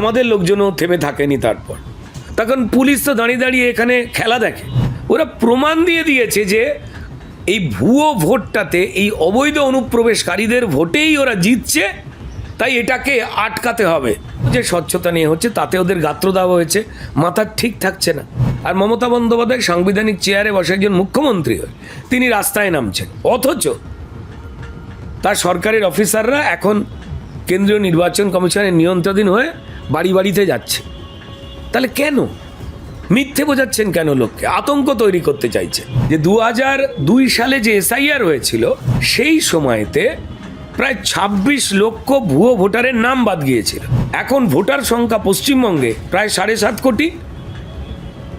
আমাদের লোকজনও থেমে থাকেনি তারপর। তখন পুলিশ তো দাঁড়িয়ে দাঁড়িয়ে এখানে খেলা দেখে। ওরা প্রমাণ দিয়ে দিয়েছে যে এই ভুয়ো ভোটটাতে এই অবৈধ অনুপ্রবেশকারীদের ভোটেই ওরা জিতছে, তাই এটাকে আটকাতে হবে। যে স্বচ্ছতা নিয়ে হচ্ছে, তাতে ওদের গাত্র দেওয়া হয়েছে, মাথা ঠিক থাকছে না। আর মমতা বন্দ্যোপাধ্যায় সাংবিধানিক চেয়ারে বসে একজন মুখ্যমন্ত্রী হয়ে, তিনি রাস্তায় নামছেন। অথচ তার সরকারের অফিসাররা এখন কেন্দ্রীয় নির্বাচন কমিশনের নিয়ন্ত্রণাধীন হয়ে বাড়ি বাড়িতে যাচ্ছে। তাহলে কেন? মিথ্যে বোঝাচ্ছেন কেন লোককে? আতঙ্ক তৈরি করতে চাইছে। যে দু হাজার দুই সালে যে এসআইআর হয়েছিল, সেই সময়তে প্রায় ২৬ লক্ষ ভুয়ো ভোটারের নাম বাদ গিয়েছিল। এখন ভোটার সংখ্যা পশ্চিমবঙ্গে প্রায় সাড়ে সাত কোটি।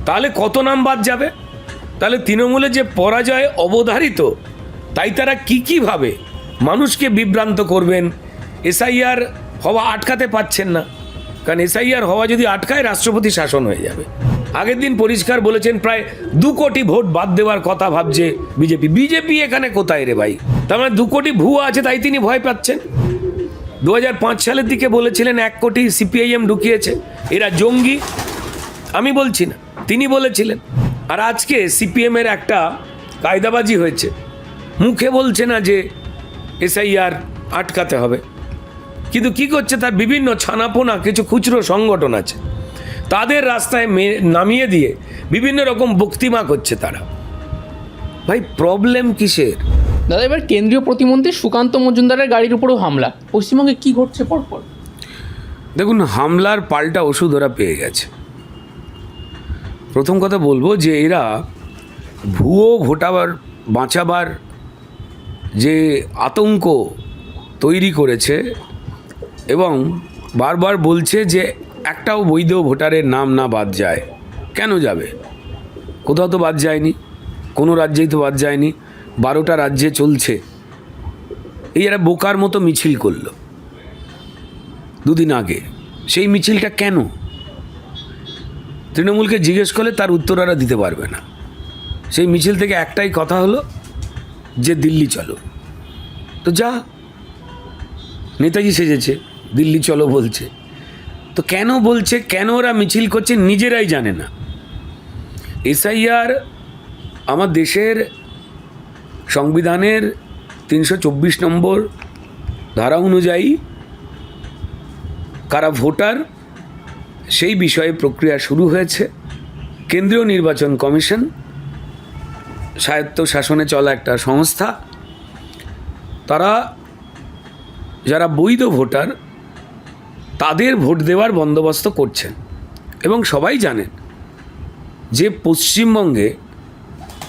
তাহলে কত নাম বাদ যাবে? তাহলে তৃণমূলের যে পরাজয় অবধারিত, তাই তারা কি কীভাবে মানুষকে বিভ্রান্ত করবেন? এসআইআর হওয়া আটকাতে পাচ্ছেন না। কারণ এসআইআর হওয়া যদি আটকায়, রাষ্ট্রপতি শাসন হয়ে যাবে। আগের দিন পরিষ্কার বলেছেন, প্রায় দু কোটি ভোট বাদ দেওয়ার কথা ভাবছে বিজেপি। বিজেপি এখানে কোথায় রে ভাই? তার মানে দু কোটি ভুয়া আছে তাই তিনি ভয় পাচ্ছেন? দু হাজার পাঁচ সালের দিকে বলেছিলেন, এক কোটি সিপিআইএম ঢুকিয়েছে, এরা জঙ্গি। আমি বলছি না, তিনি বলেছিলেন। আর আজকে সিপিএমের একটা কায়দাবাজি হয়েছে। মুখে বলছে না যে এসআইআর আটকাতে হবে। কিন্তু কি করছে? তার বিভিন্ন ছানাপোনা কিছু খুচরো সংগঠন আছে। তাদের রাস্তায় নামিয়ে দিয়ে বিভিন্ন রকম বক্তিমা করছে তারা। ভাই প্রবলেম কিসের? দাদা এবার কেন্দ্রীয় প্রতিমন্ত্রী সুকান্ত মজুমদারের গাড়ির উপরেও হামলা। পশ্চিমবঙ্গে কি ঘটছে পরপর? দেখুন হামলার পাল্টা ওষুধ ওরা পেয়ে গেছে। প্রথম কথা বলব যে এরা ভুয়ো ভোটাবার বাঁচাবার যে আতঙ্ক তৈরি করেছে এবং বারবার বলছে যে একটাও বৈধ ভোটারের নাম না বাদ যায়। কেন যাবে? কোথাও তো বাদ যায়নি, কোনো রাজ্যেই তো বাদ যায়নি, বারোটা রাজ্যে চলছে। এই এরা বোকার মতো মিছিল করল। দুদিন আগে। সেই মিছিলটা কেন? তৃণমূলকে জিজ্ঞেস করলে তার উত্তর ওরা দিতে পারবে না। সেই মিছিল থেকে একটাই কথা হলো যে দিল্লি চলো। তো যা, নেতাজি সেজেছে। দিল্লি চলো বলছে। তো কেন বলছে, কেন ওরা মিছিল করছে নিজেরাই জানে না। এসআইআর আমার দেশের সংবিধানের তিনশো চব্বিশ নম্বর ধারা অনুযায়ী কারা ভোটার, সেই বিষয়ে প্রক্রিয়া শুরু হয়েছে। কেন্দ্রীয় নির্বাচন কমিশন স্বায়ত্ত শাসনে চলা একটা সংস্থা। তারা যারা বৈধ ভোটার তাদের ভোট দেওয়ার বন্দোবস্ত করছেন এবং সবাই জানেন যে পশ্চিমবঙ্গে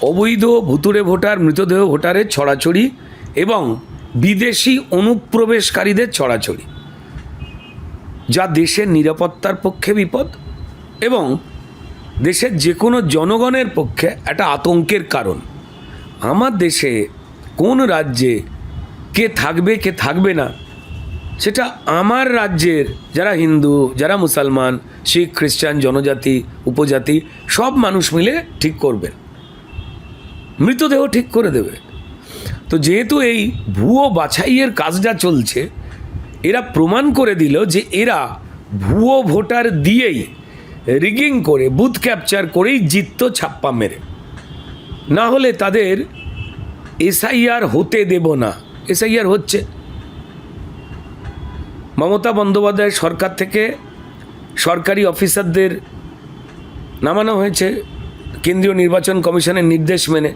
অবৈধ ভুতুরে ভোটার, মৃতদেহ ভোটারের ছড়াছড়ি এবং বিদেশি অনুপ্রবেশকারীদের ছড়াছড়ি, যা দেশের নিরাপত্তার পক্ষে বিপদ এবং দেশের যে কোনো জনগণের পক্ষে একটা আতঙ্কের কারণ। আমার দেশে কোন রাজ্যে কে থাকবে কে থাকবে না সেটা আমার রাজ্যের, যারা হিন্দু, যারা মুসলমান, শিখ, খ্রিস্টান, জনজাতি, উপজাতি, সব মানুষ মিলে ঠিক করবেন মৃতদেহ ঠিক করে দেবে। তো যেহেতু এই ভুয়ো বাছাইয়ের কাজটা চলছে, এরা প্রমাণ করে দিল যে এরা ভুয়ো ভোটার দিয়েই রিগিং করে বুথ ক্যাপচার করেই জিতত ছাপ্পা মেরে। না হলে তাদের এসআইআর হতে দেব না। এসআইআর হচ্ছে মমতা বন্দ্যোপাধ্যায় সরকার থেকে সরকারি অফিসারদের নামানো হয়েছে কেন্দ্রীয় নির্বাচন কমিশনের নির্দেশ মেনে।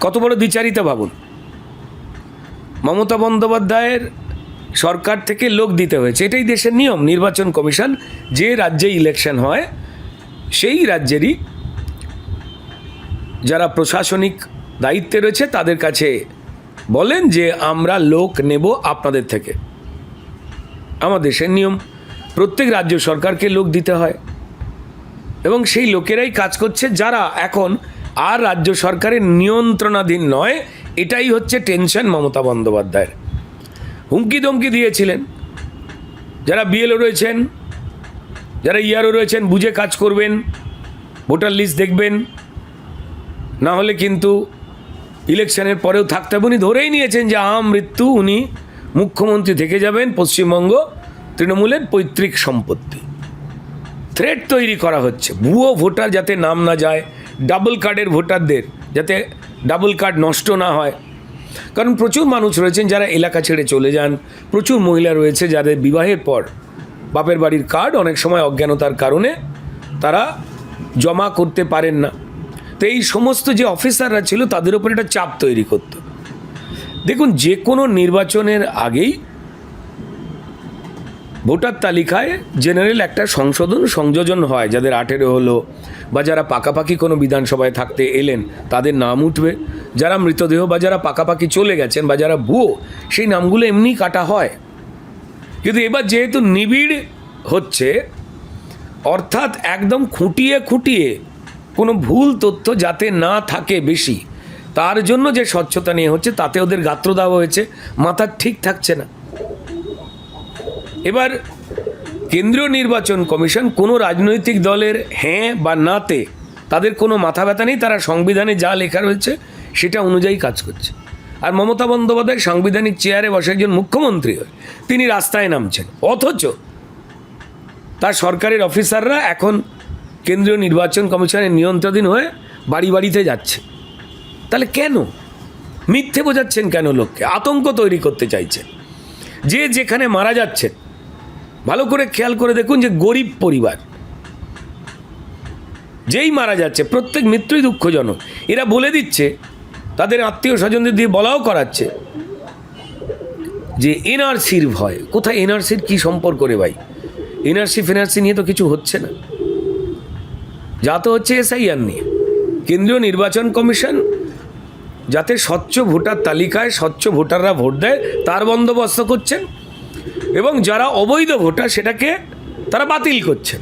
কত বড় দ্বিচারিতা ভাবুন। মমতা বন্দ্যোপাধ্যায়ের সরকার থেকে লোক দিতে হয়েছে। এটাই দেশের নিয়ম। নির্বাচন কমিশন যে রাজ্যে ইলেকশন হয়, সেই রাজ্যেরই যারা প্রশাসনিক দায়িত্বে রয়েছে, তাদের কাছে বলেন যে আমরা লোক নেব আপনাদের থেকে। আমার দেশের নিয়ম। প্রত্যেক রাজ্য সরকারকে লোক দিতে হয়। এবং সেই লোকেরাই কাজ করছে, যারা এখন আর রাজ্য সরকারের নিয়ন্ত্রণাধীন নয়, এটাই হচ্ছে টেনশন মমতা বন্দ্যোপাধ্যায়ের। হুমকি দমকি দিয়েছিলেন। যারা বিএলও রয়েছেন, যারা ইয়ারও রয়েছেন, বুঝে কাজ করবেন, ভোটার লিস্ট দেখবেন। না হলে কিন্তু ইলেকশনের পরেও থাকতে উনি ধরেই নিয়েছেন যে আম মৃত্যু, উনি মুখ্যমন্ত্রী থেকে যাবেন পশ্চিমবঙ্গ তৃণমূলের পৈতৃক সম্পত্তি। থ্রেট তৈরি করা হচ্ছে। ভুয়ো ভোটার যাতে নাম না যায় ডাবল কার্ডের ভোটারদের যাতে ডাবল কার্ড নষ্ট না হয়। কারণ প্রচুর মানুষ রয়েছেন যারা এলাকা ছেড়ে চলে যান, প্রচুর মহিলা রয়েছে যাদের বিবাহের পর বাপের বাড়ির কার্ড অনেক সময় অজ্ঞানতার কারণে তারা জমা করতে পারেন না। তো এই সমস্ত যে অফিসাররা ছিল তাদের উপর একটা চাপ তৈরি করতো। দেখুন, যে কোনো নির্বাচনের আগেই ভোটার তালিকায় জেনারেল একটা সংশোধন, সংযোজন হয়। যাদের আঠেরো হলো বা যারা পাকাপাকি কোনো বিধানসভায় থাকতে এলেন, তাদের নাম উঠবে। যারা মৃতদেহ বা যারা পাকাপাকি চলে গেছেন বা যারা ভুয়ো, সেই নামগুলো এমনি কাটা হয়। কিন্তু এবার যেহেতু নিবিড় হচ্ছে, অর্থাৎ একদম খুঁটিয়ে খুঁটিয়ে কোনো ভুল তথ্য যাতে না থাকে বেশি তার জন্য যে স্বচ্ছতা নিয়ে হচ্ছে, তাতে ওদের গাত্র দেওয়া হয়েছে। মাথা ঠিক থাকছে না। এবার কেন্দ্রীয় নির্বাচন কমিশন কোনো রাজনৈতিক দলের হ্যাঁ বা নাতে তাদের কোনো মাথা ব্যথা নেই, তারা সংবিধানে যা লেখা রয়েছে সেটা অনুযায়ী কাজ করছে। আর মমতা বন্দ্যোপাধ্যায় সাংবিধানিক চেয়ারে বসে একজন মুখ্যমন্ত্রী হয়ে তিনি রাস্তায় নামছেন। অথচ তার সরকারের অফিসাররা এখন কেন্দ্রীয় নির্বাচন কমিশনের নিয়ন্ত্রণাধীন হয়ে বাড়ি বাড়িতে যাচ্ছে। তাহলে কেন? মিথ্যে বোঝাচ্ছেন কেন লোককে? আতঙ্ক তৈরি করতে চাইছেন। যে যেখানে মারা যাচ্ছেন, ভালো করে খেয়াল করে দেখুন যে গরিব পরিবার, যেই মারা যাচ্ছে, প্রত্যেক মৃত্যুই দুঃখজনক। এরা বলে দিচ্ছে, তাদের আত্মীয় স্বজনদের দিয়ে বলাও করাচ্ছে যে এনআরসির ভয়। কোথায় এনআরসির কি সম্পর্ক রে ভাই? এনআরসি, ফেনআরসি নিয়ে তো কিছু হচ্ছে না। যা তো হচ্ছে এসআইআর নিয়ে। কেন্দ্রীয় নির্বাচন কমিশন যাতে স্বচ্ছ ভোটার তালিকায় স্বচ্ছ ভোটাররা ভোট দেয়, তার বন্দোবস্ত করছেন। এবং যারা অবৈধ ভোটার, সেটাকে তারা বাতিল করছেন।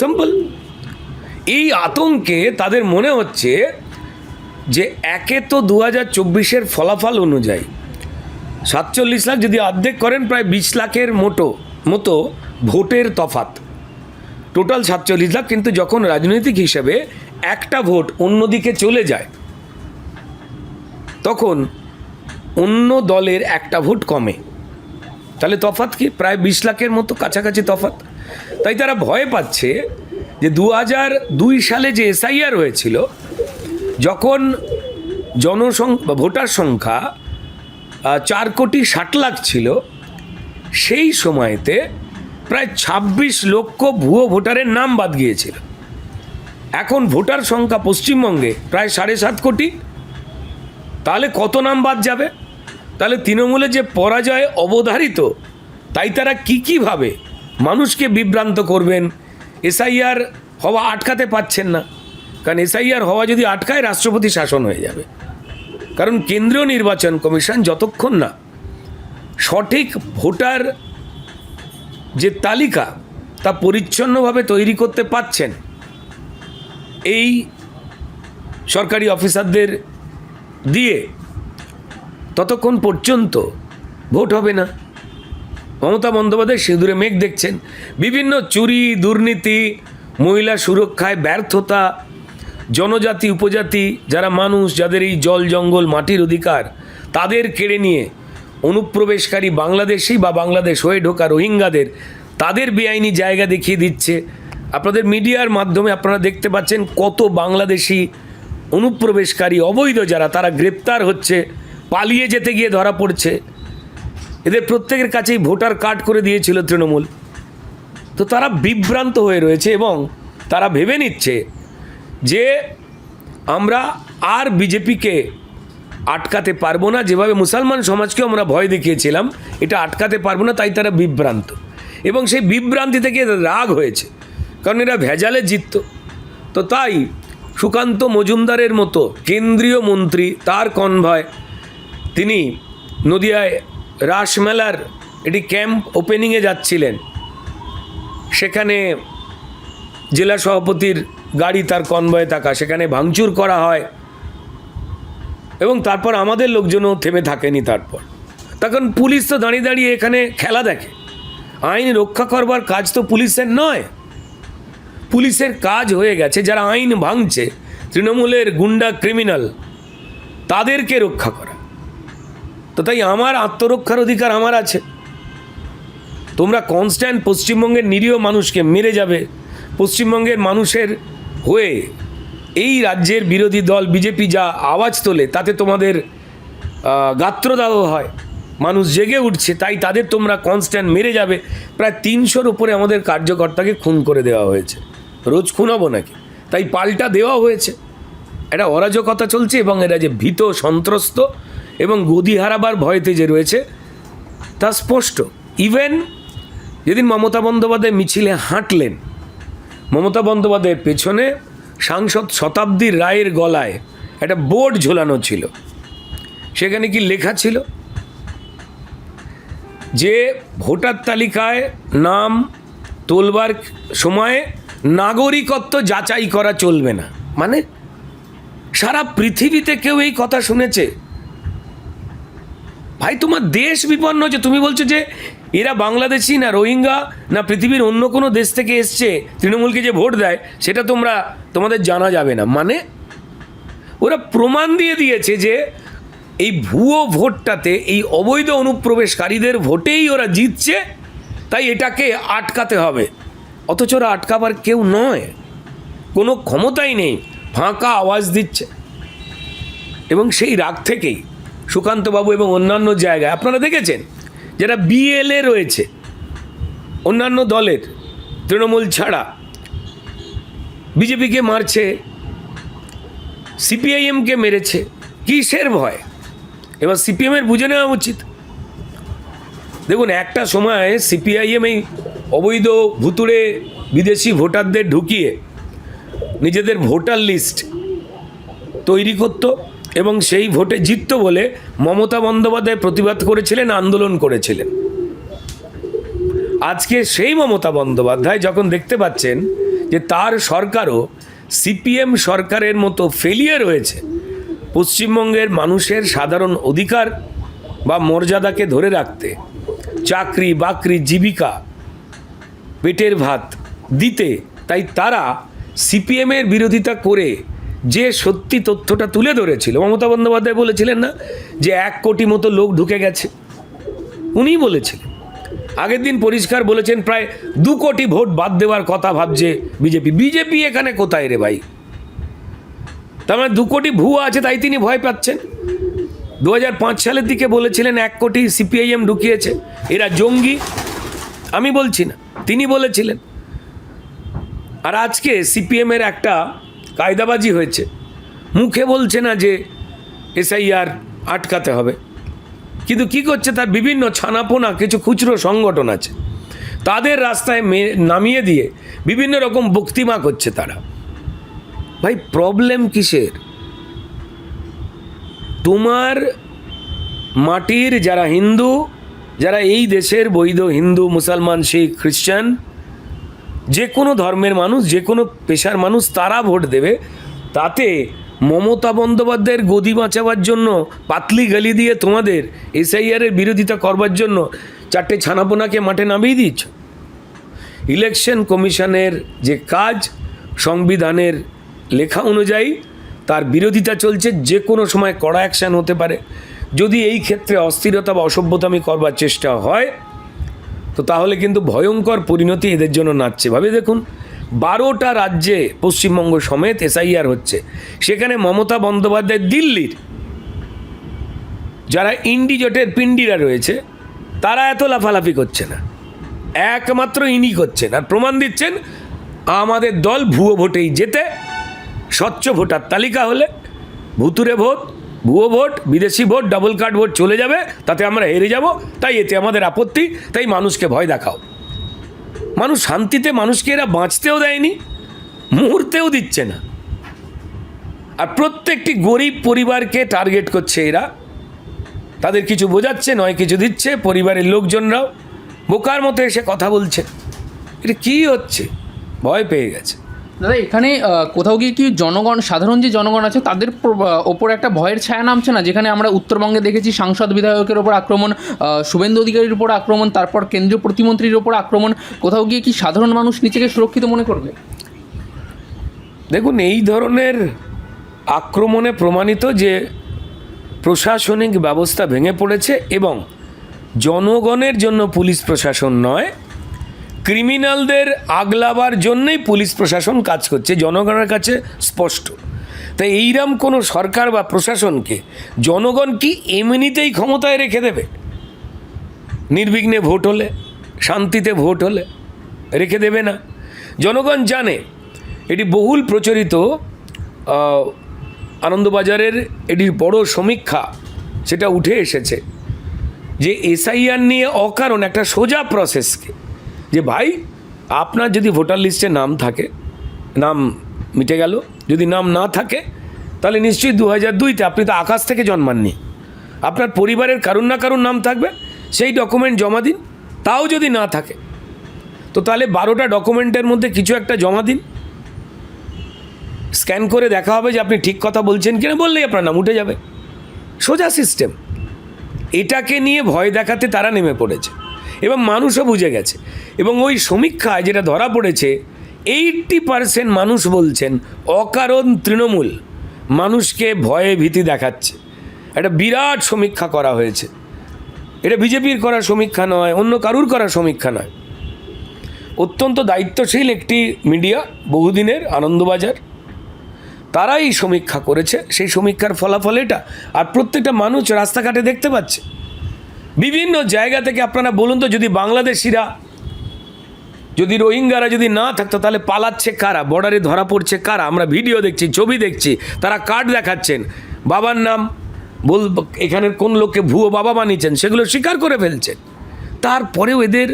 সিম্পল এই আতঙ্কে তাদের মনে হচ্ছে যে একে তো দু হাজার চব্বিশের ফলাফল অনুযায়ী সাতচল্লিশ লাখ যদি অর্ধেক করেন, প্রায় বিশ লাখের মোটো, মতো ভোটের তফাত। টোটাল সাতচল্লিশ লাখ, কিন্তু যখন রাজনৈতিক হিসেবে একটা ভোট অন্যদিকে চলে যায় তখন অন্য দলের একটা ভোট কমে। তাহলে তফাত কি? প্রায় বিশ লাখের মতো কাছাকাছি তফাত তাই তারা ভয় পাচ্ছে যে দু হাজার দুই সালে যে এসআইআর হয়েছিল, যখন জনসংখ্যা ভোটার সংখ্যা চার কোটি ষাট লাখ ছিল, সেই সময়তে প্রায় ছাব্বিশ লক্ষ ভুয়ো ভোটারের নাম বাদ গিয়েছিল। এখন ভোটার সংখ্যা পশ্চিমবঙ্গে প্রায় সাড়ে সাত কোটি তাহলে কত নাম বাদ যাবে? তাহলে তৃণমূলে যে পরাজয় অবধারিত, তাই তারা কি কীভাবে মানুষকে বিভ্রান্ত করবেন, এসআইআর হওয়া আটকাতে পাচ্ছেন না। কারণ এসআইআর হওয়া যদি আটকায়, রাষ্ট্রপতি শাসন হয়ে যাবে। কারণ কেন্দ্রীয় নির্বাচন কমিশন যতক্ষণ না সঠিক ভোটার যে তালিকা, তা পরিচ্ছন্নভাবে তৈরি করতে পাচ্ছেন এই সরকারি অফিসারদের দিয়ে ততক্ষণ পর্যন্ত ভোট হবে না। মমতা বন্দ্যোপাধ্যায় সিঁদুরে মেঘ দেখছেন। বিভিন্ন চুরি, দুর্নীতি, মহিলা সুরক্ষায় ব্যর্থতা, জনজাতি, উপজাতি, যারা মানুষ, যাদের এই জল জঙ্গল মাটির অধিকার, তাদের কেড়ে নিয়ে অনুপ্রবেশকারী বাংলাদেশি বা বাংলাদেশ হয়ে ঢোকা রোহিঙ্গাদের, তাদের বেআইনি জায়গা দেখিয়ে দিচ্ছে। আপনাদের মিডিয়ার মাধ্যমে আপনারা দেখতে পাচ্ছেন কত বাংলাদেশি অনুপ্রবেশকারী অবৈধ যারা, তারা গ্রেপ্তার হচ্ছে, পালিয়ে যেতে গিয়ে ধরা পড়ছে। এদের প্রত্যেকের কাছেই ভোটার কার্ড করে দিয়েছিল তৃণমূল। তো তারা বিভ্রান্ত হয়ে রয়েছে এবং তারা ভেবে নিচ্ছে যে আমরা আর বিজেপিকে আটকাতে পারব না। যেভাবে মুসলমান সমাজকেও আমরা ভয় দেখিয়েছিলাম, এটা আটকাতে পারব না, তাই তারা বিভ্রান্ত। এবং সেই বিভ্রান্তি থেকে রাগ হয়েছে, কারণ এরা ভেজালে জিতত। তো তাই সুকান্ত মজুমদারের মতো কেন্দ্রীয় মন্ত্রী তার কনভয়। তিনি নদিয়ায় রাসমেলার এটি ক্যাম্প ওপেনিংয়ে যাচ্ছিলেন। সেখানে জেলা সভাপতির গাড়ি তার কনভয়ে থাকা, সেখানে ভাঙচুর করা হয় এবং তারপর আমাদের লোকজনও থেমে থাকেনি তারপর। তখন পুলিশ তো দাঁড়িয়ে দাঁড়িয়ে এখানে খেলা দেখে। আইন রক্ষা করবার কাজ তো পুলিশের নয়। পুলিশের কাজ হয়ে গেছে, যারা আইন ভাঙছে, তৃণমূলের গুন্ডা ক্রিমিনাল, তাদেরকে রক্ষা করা। তো তাই আমার আত্মরক্ষার অধিকার আমার আছে। তোমরা কনস্ট্যান্ট পশ্চিমবঙ্গের নিরীহ মানুষকে মেরে যাবে, পশ্চিমবঙ্গের মানুষের হয়ে এই রাজ্যের বিরোধী দল, বিজেপি যা আওয়াজ তোলে, তাতে তোমাদের গাত্রদাহ হয়। মানুষ জেগে উঠছে, তাই তাদের তোমরা কনস্ট্যান্ট মেরে যাবে। প্রায় তিনশোর উপরে আমাদের কার্যকর্তাকে খুন করে দেওয়া হয়েছে। রোজ খুন হব নাকি? তাই পাল্টা দেওয়া হয়েছে। একটা অরাজকতা চলছে এবং এরা যে ভীত, সন্ত্রস্ত এবং গদি হারাবার ভয়তে যে রয়েছে, তা স্পষ্ট। ইভেন যেদিন মমতা বন্দ্যোপাধ্যায় মিছিলে হাঁটলেন, মমতা বন্দ্যোপাধ্যায়ের পেছনে সাংসদ শতাব্দীর রায়ের গলায় একটা বোর্ড ঝোলানো ছিল। সেখানে কি লেখা ছিল? যে ভোটার তালিকায় নাম তোলবার সময়ে নাগরিকত্ব যাচাই করা চলবে না। মানে সারা পৃথিবীতে কেউ এই কথা শুনেছে। ভাই, তোমার দেশ বিপন্ন হচ্ছে। তুমি বলছো যে এরা বাংলাদেশি না রোহিঙ্গা না পৃথিবীর অন্য কোনো দেশ থেকে এসছে, তৃণমূলকে যে ভোট দেয়, সেটা তোমরা, তোমাদের জানা যাবে না। মানে ওরা প্রমাণ দিয়ে দিয়েছে যে এই ভুয়ো ভোটটাতে, এই অবৈধ অনুপ্রবেশকারীদের ভোটেই ওরা জিতছে, তাই এটাকে আটকাতে হবে। অথচ ওরা আটকাবার কেউ নয়। কোনো ক্ষমতাই নেই, ফাঁকা আওয়াজ দিচ্ছে। এবং সেই রাগ থেকেই সুকান্তবাবু এবং অন্যান্য জায়গায়, আপনারা দেখেছেন, যারা বিএলএ রয়েছে, অন্যান্য দলের, তৃণমূল ছাড়া, বিজেপিকে মারছে সিপিআইএমকে মেরেছে, কিসের ভয়? এবার সিপিএমের বুঝে নেওয়া উচিত। দেখুন, একটা সময় সিপিআইএম এই অবৈধ ভুতুড়ে বিদেশি ভোটারদের ঢুকিয়ে নিজেদের ভোটার লিস্ট তৈরি করত এবং সেই ভোটে জিতত বলে মমতা বন্দ্যোপাধ্যায় প্রতিবাদ করেছিলেন, আন্দোলন করেছিলেন। আজকে সেই মমতা বন্দ্যোপাধ্যায় যখন দেখতে পাচ্ছেন যে তার সরকারও সিপিএম সরকারের মতো ফেলিয়ার হয়েছে পশ্চিমবঙ্গের মানুষের সাধারণ অধিকার বা মর্যাদাকে ধরে রাখতে চাকরি বাকরি জীবিকা পেটের ভাত দিতে। তাই তারা সিপিএমের বিরোধিতা করে যে সত্যি তথ্যটা তুলে ধরেছিল, মমতা বন্দ্যোপাধ্যায় বলেছিলেন না যে এক কোটি মতো লোক ঢুকে গেছে? উনিই বলেছিলেন। আগের দিন পরিষ্কার বলেছেন প্রায় দু কোটি ভোট বাদ দেওয়ার কথা ভাবছে বিজেপি। বিজেপি এখানে কোথায় রে ভাই? তার মানে দু কোটি ভুয়া আছে, তাই তিনি ভয় পাচ্ছেন। দু সালের দিকে বলেছিলেন এক কোটি সিপিআইএম ঢুকিয়েছে, এরা জঙ্গি। আমি বলছি না। তিনি বলেছিলেন, আর আজকে সিপিএমের একটা কায়দাবাজি হয়েছে। মুখে বলছে না যে এসআইআর আটকাতে হবে। কিন্তু কি করছে তার বিভিন্ন ছানাপোনা, কিছু খুচরো সংগঠন আছে। তাদের রাস্তায় নামিয়ে দিয়ে বিভিন্ন রকম বক্তিমা করছে তারা। ভাই প্রবলেম কিসের? তোমার মাটির যারা হিন্দু যারা এই দেশের বৈধ হিন্দু, মুসলমান, শিখ, খ্রিস্টান, যে কোনো ধর্মের মানুষ, যে কোনো পেশার মানুষ তারা ভোট দেবে। তাতে মমতা বন্দ্যোপাধ্যায়ের গদি বাঁচাবার জন্য, পাতলি গালি দিয়ে তোমাদের এসআইআরের বিরোধিতা করবার জন্য চারটে ছানাপোনাকে মাঠে নামিয়ে দিচ্ছ ইলেকশন কমিশনের যে কাজ, সংবিধানের লেখা অনুযায়ী তার বিরোধিতা চলছে, যে কোনো সময় কড়া অ্যাকশান হতে পারে। যদি এই ক্ষেত্রে অস্থিরতা বা অসভ্যতামি করবার চেষ্টা হয়, তো তাহলে কিন্তু ভয়ঙ্কর পরিণতি এদের জন্য নাচছে। ভাবে দেখুন, বারোটা রাজ্যে পশ্চিমবঙ্গ সমেত এসআইআর হচ্ছে। সেখানে মমতা বন্দ্যোপাধ্যায় দিল্লির, যারা ইন্ডিজোটের পিন্ডিরা রয়েছে, তারা এত লাফালাফি করছে না। একমাত্র ইনি করছেন। আর প্রমাণ দিচ্ছেন, আমাদের দল ভুয়ো ভোটেই যেতে স্বচ্ছ ভোটার তালিকা হলে ভুতুরে ভোট ভুয়ো ভোট, বিদেশি ভোট ডাবল কার্ড ভোট চলে যাবে, তাতে আমরা হেরে যাব, তাই এতে আমাদের আপত্তি, তাই মানুষকে ভয় দেখাও। মানুষ শান্তিতে মানুষকে এরা বাঁচতেও দেয়নি মুহূর্তেও দিচ্ছে না। আর প্রত্যেকটি গরিব পরিবারকে টার্গেট করছে এরা। তাদের কিছু বোঝাচ্ছে, নয় কিছু দিচ্ছে, পরিবারের লোকজনরাও। বোকার মতো এসে কথা বলছে। এটা কী হচ্ছে? ভয় পেয়ে গেছে। দাদা, এখানে কোথাও গিয়ে কি জনগণ, সাধারণ যে জনগণ আছে, তাদের ওপর একটা ভয়ের ছায়া নামছে না? যেখানে আমরা উত্তরবঙ্গে দেখেছি সাংসদ বিধায়কের ওপর আক্রমণ শুভেন্দু অধিকারীর উপর আক্রমণ, তারপর কেন্দ্রীয় প্রতিমন্ত্রীর ওপর আক্রমণ। কোথাও গিয়ে কি সাধারণ মানুষ নিজেকে সুরক্ষিত মনে করবে? দেখুন, এই ধরনের আক্রমণে প্রমাণিত যে প্রশাসনিক ব্যবস্থা ভেঙে পড়েছে এবং জনগণের জন্য পুলিশ প্রশাসন নয় ক্রিমিনালদের আগলাবার জন্যই পুলিশ প্রশাসন কাজ করছে, জনগণের কাছে স্পষ্ট। তাই এইরম কোনো সরকার বা প্রশাসনকে জনগণ কি এমনিতেই ক্ষমতায় রেখে দেবে? নির্বিঘ্নে ভোট হলে, শান্তিতে ভোট হলে রেখে দেবে না। জনগণ জানে, এটি বহুল প্রচলিত আনন্দবাজারের এটি বড় সমীক্ষা, সেটা উঠে এসেছে যে এসআইআর নিয়ে অকারণ একটা সোজা প্রসেসকে যে ভাই, আপনার যদি ভোটার লিস্টে নাম থাকে, নাম মিটে গেল, যদি নাম না থাকে, তাহলে নিশ্চয়ই দু হাজার দুইতে আপনি তো আকাশ থেকে জন্মাননি। আপনার পরিবারের কারুর না কারুর নাম থাকবে, সেই ডকুমেন্ট জমা দিন, তাও যদি না থাকে, তো তাহলে বারোটা ডকুমেন্টের মধ্যে কিছু একটা জমা দিন। স্ক্যান করে দেখা হবে যে আপনি ঠিক কথা বলছেন কিনা, বললেই আপনার নাম উঠে যাবে। সোজা সিস্টেম এটাকে নিয়ে ভয় দেখাতে তারা নেমে পড়েছে। এবং মানুষও বুঝে গেছে। এবং ওই সমীক্ষায় যেটা ধরা পড়েছে এইটটি পারসেন্ট মানুষ বলছেন অকারণ তৃণমূল মানুষকে ভয়ে ভীতি দেখাচ্ছে। একটা বিরাট সমীক্ষা করা হয়েছে। এটা বিজেপির করা সমীক্ষা নয়, অন্য কারুর করা সমীক্ষা নয়। অত্যন্ত দায়িত্বশীল একটি মিডিয়া, বহুদিনের আনন্দবাজার। তারাই সমীক্ষা করেছে। সেই সমীক্ষার ফলাফল এটা। আর প্রত্যেকটা মানুষ রাস্তাঘাটে দেখতে পাচ্ছে। বিভিন্ন জায়গা থেকে আপনারা বলুন তো, যদি বাংলাদেশিরা, যদি রোহিঙ্গারা যদি না থাকতো, তাহলে পালাচ্ছে কারা? বর্ডারে ধরা পড়ছে কারা? আমরা ভিডিও দেখছি, ছবি দেখছি, তারা কার্ড দেখাচ্ছেন। বাবার নাম, বল, এখানের কোন লোককে ভুয়ো বাবা বানিয়েছেন, সেগুলো স্বীকার করে ফেলছেন। তারপরেও এদের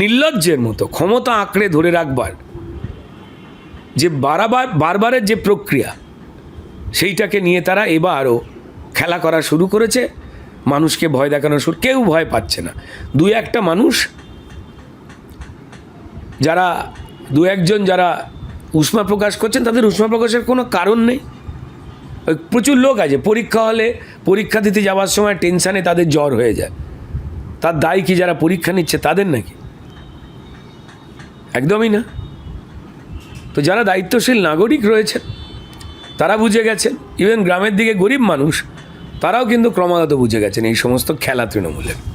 নির্লজ্জের মতো ক্ষমতা আঁকড়ে ধরে রাখবার যে বারাবার, বারবারের যে প্রক্রিয়া, সেইটাকে নিয়ে তারা এবারও খেলা করা শুরু করেছে। মানুষকে ভয় দেখানোর সুর কেউ ভয় পাচ্ছে না। দু একটা মানুষ, যারা, দু একজন যারা উষ্মা প্রকাশ করছেন, তাদের উষ্মা প্রকাশের কোনো কারণ নেই। ওই প্রচুর লোক আছে, পরীক্ষা হলে পরীক্ষা দিতে যাওয়ার সময় টেনশানে তাদের জ্বর হয়ে যায়। তার দায় কি যারা পরীক্ষা নিচ্ছে, তাদের নাকি? একদমই না। তো যারা দায়িত্বশীল নাগরিক রয়েছেন, তারা বুঝে গেছেন, ইভেন গ্রামের দিকে গরিব মানুষ তারাও কিন্তু ক্রমাগত বুঝে গেছেন এই সমস্ত খেলা তৃণমূলের।